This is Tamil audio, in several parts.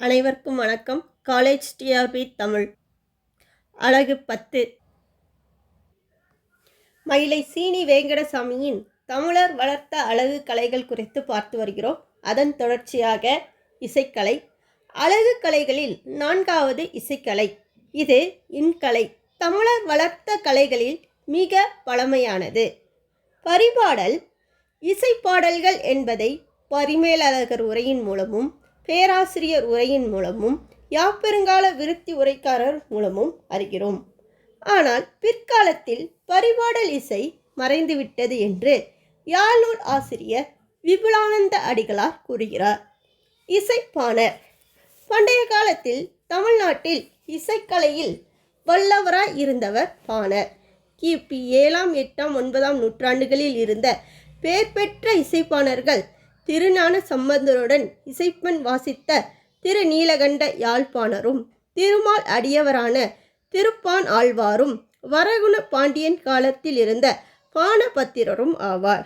அனைவருக்கும் வணக்கம். College TRB Tamil. அழகு பத்து. மயிலை சீனி வேங்கடசாமியின் தமிழர் வளர்த்த அழகு கலைகள் குறித்து பார்த்து வருகிறோம். அதன் தொடர்ச்சியாக இசைக்கலை. அழகு கலைகளில் நான்காவது இசைக்கலை. இது இன்கலை. தமிழர் வளர்த்த கலைகளில் மிக பழமையானது. பரிபாடல் இசைப்பாடல்கள் என்பதை பரிமேலழகர் உரையின் மூலமும் பேராசிரியர் உரையின் மூலமும் யாப்பெருங்கால விருத்தி உரைக்காரர் மூலமும் அறிகிறோம். ஆனால் பிற்காலத்தில் பரிபாடல் இசை மறைந்துவிட்டது என்று யாழ்நூல் ஆசிரியர் விபுலானந்த அடிகளார் கூறுகிறார். இசைப்பாணர் பண்டைய காலத்தில் தமிழ்நாட்டில் இசைக்கலையில் வல்லவராய் இருந்தவர் பாணர். கிபி ஏழாம் எட்டாம் ஒன்பதாம் நூற்றாண்டுகளில் இருந்த பேர் பெற்ற இசைப்பாணர்கள் திருஞான சம்பந்தருடன் இசைப்பன் வாசித்த திரு நீலகண்ட யாழ்ப்பாணரும் திருமால் அடியவரான திருப்பான் ஆழ்வாரும் வரகுண பாண்டியன் காலத்தில் இருந்த பானபத்திரரும் ஆவார்.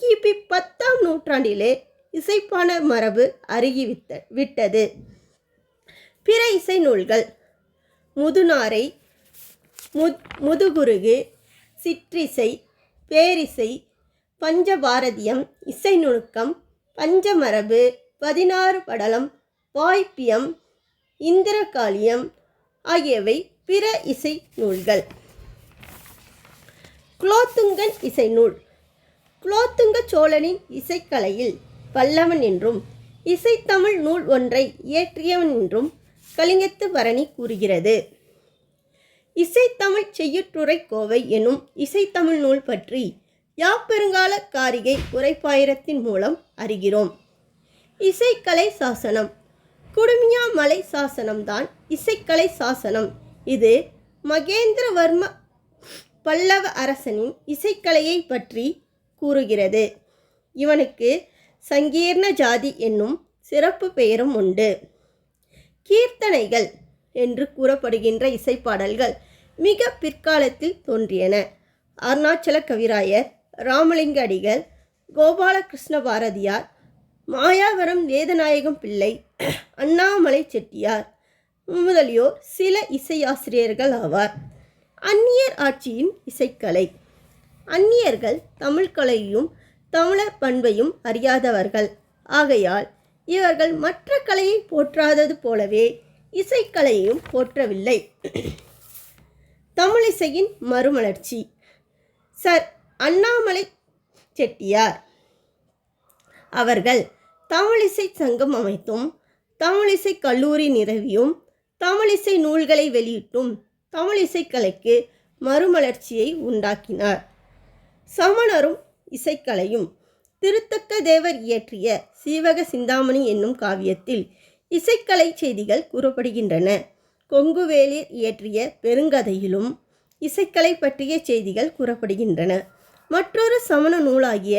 கிபி பத்தாம் நூற்றாண்டிலே இசைப்பான மரபு அருகி வித்த விட்டது. பிற இசை நூல்கள் முதுநாரை முத் முதுகுருகு சிற்றிசை பேரிசை பஞ்சபாரதியம் இசை நுணுக்கம் பஞ்சமரபு பதினாறு படலம் வாய்ப்பியம் இந்திரகாளியம் ஆகியவை பிற இசை நூல்கள். குலோத்துங்கன் இசை நூல். குலோத்துங்க சோழனின் இசைக்கலையில் வல்லவன் என்றும் இசைத்தமிழ் நூல் ஒன்றை இயற்றியவன் என்றும் கலிங்கத்து பரணி கூறுகிறது. இசைத்தமிழ் செய்யுற்றுரை கோவை எனும் இசைத்தமிழ் நூல் பற்றி யாப்பெருங்கால காரிகை உரைப்பாயிரத்தின் மூலம் அறிகிறோம். இசைக்கலை சாசனம். குடுமியாமலை சாசனம்தான் இசைக்கலை சாசனம். இது மகேந்திரவர்ம பல்லவ அரசனின் இசைக்கலையை பற்றி கூறுகிறது. இவனுக்கு சங்கீர்ண ஜாதி என்னும் சிறப்பு பெயரும் உண்டு. கீர்த்தனைகள் என்று கூறப்படுகின்ற இசைப்பாடல்கள் மிக பிற்காலத்தில் தோன்றியன. அருணாச்சல கவிராயர் ராமலிங்க அடிகள் கோபாலகிருஷ்ண பாரதியார் மாயாவரம் வேதநாயகம் பிள்ளை அண்ணாமலை செட்டியார் முதலியோர் சில இசையாசிரியர்கள் ஆவார். அந்நியர் ஆட்சியின் இசைக்கலை. அந்நியர்கள் தமிழ் கலையும் தமிழர் பண்பையும் அறியாதவர்கள். ஆகையால் இவர்கள் மற்ற கலையை போற்றாதது போலவே இசைக்கலையையும் போற்றவில்லை. தமிழிசையின் மறுமலர்ச்சி. சர். அண்ணாமலை செட்டியார். அவர்கள் தமிழிசை சங்கம் அமைத்தும் தமிழிசை கல்லூரி நிறுவியும் தமிழிசை நூல்களை வெளியிட்டும் தமிழிசை கலைக்கு மறுமலர்ச்சியை உண்டாக்கினார். சமணரும் இசைக்கலையும் திருத்தக்க தேவர் இயற்றிய சீவக சிந்தாமணி என்னும் காவியத்தில் இசைக்கலை செய்திகள் கூறப்படுகின்றன. கொங்குவேலி இயற்றிய பெருங்கதையிலும் இசைக்கலை பற்றிய செய்திகள் கூறப்படுகின்றன. மற்றொரு சமண நூலாகிய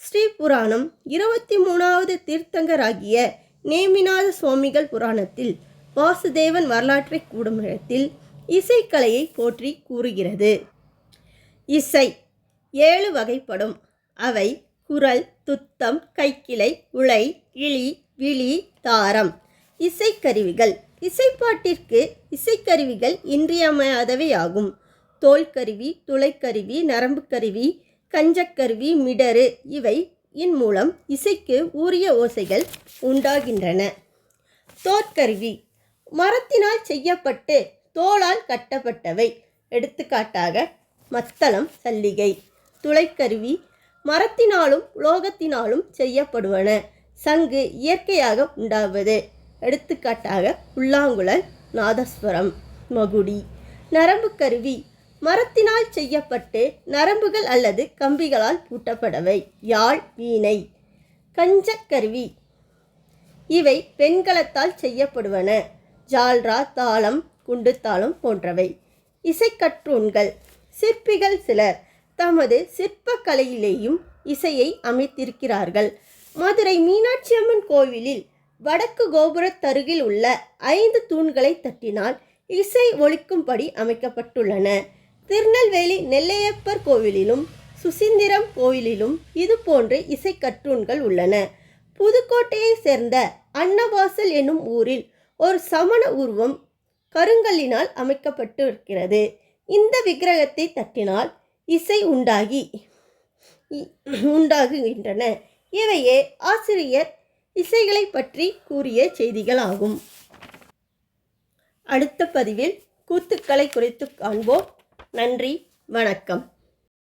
ஸ்ரீ புராணம் இருபத்தி மூணாவது தீர்த்தங்கராகிய நேமிநாத சுவாமிகள் புராணத்தில் வாசுதேவன் வரலாற்றை கூடும் இடத்தில் இசைக்கலையை போற்றி கூறுகிறது. இசை ஏழு வகைப்படும். அவை குரல் துத்தம் கைக்கிளை உளை இழி விழி தாரம். இசைக்கருவிகள் இசைப்பாட்டிற்கு இசைக்கருவிகள் இன்றியமையாதவை ஆகும் தோல்கருவி துளைக்கருவி நரம்புக்கருவி கஞ்சக்கருவி மிடரு இவை இன் மூலம் இசைக்கு உரிய ஓசைகள் உண்டாகின்றன. தோற்கருவி. மரத்தினால் செய்யப்பட்டு தோளால் கட்டப்பட்டவை. எடுத்துக்காட்டாக மத்தளம் சல்லிகை. துளைக்கருவி மரத்தினாலும் உலோகத்தினாலும் செய்யப்படுவன. சங்கு இயற்கையாக உண்டாவது. எடுத்துக்காட்டாக புல்லாங்குழல் நாதஸ்வரம் மகுடி. நரம்பு கருவி மரத்தினால் செய்யப்பட்டு நரம்புகள் அல்லது கம்பிகளால் பூட்டப்படவை. யாழ் வீணை. கஞ்சக்கருவி இவை வெண்கலத்தால் செய்யப்படுவன. ஜால்ரா தாளம் குண்டுத்தாளம் போன்றவை. இசைக்கற்றூன்கள் சிற்பிகள் சிலர் தமது சிற்பக்கலையிலேயும் இசையை அமைத்திருக்கிறார்கள். மதுரை மீனாட்சி அம்மன் கோவிலில் வடக்கு கோபுரத்தருகில் உள்ள ஐந்து தூண்களை தட்டினால் இசை ஒழிக்கும்படி அமைக்கப்பட்டுள்ளன. திருநெல்வேலி நெல்லையப்பர் கோவிலிலும் சுசீந்திரம் கோவிலிலும் இது போன்று இசைக்கற்றூன்கள் உள்ளன. புதுக்கோட்டையை சேர்ந்த அன்னவாசல் என்னும் ஊரில் ஒரு சமண உருவம் கருங்கல்லினால் அமைக்கப்பட்டு இருக்கிறது இந்த விக்கிரகத்தை தட்டினால் இசை உண்டாகி இ- உண்டாகுகின்றன. இவையே ஆசிரியர் இசைகளை பற்றி கூறிய செய்திகளாகும். அடுத்த பதிவில் கூத்துக்களை குறித்து காண்போம். நன்றி வணக்கம்.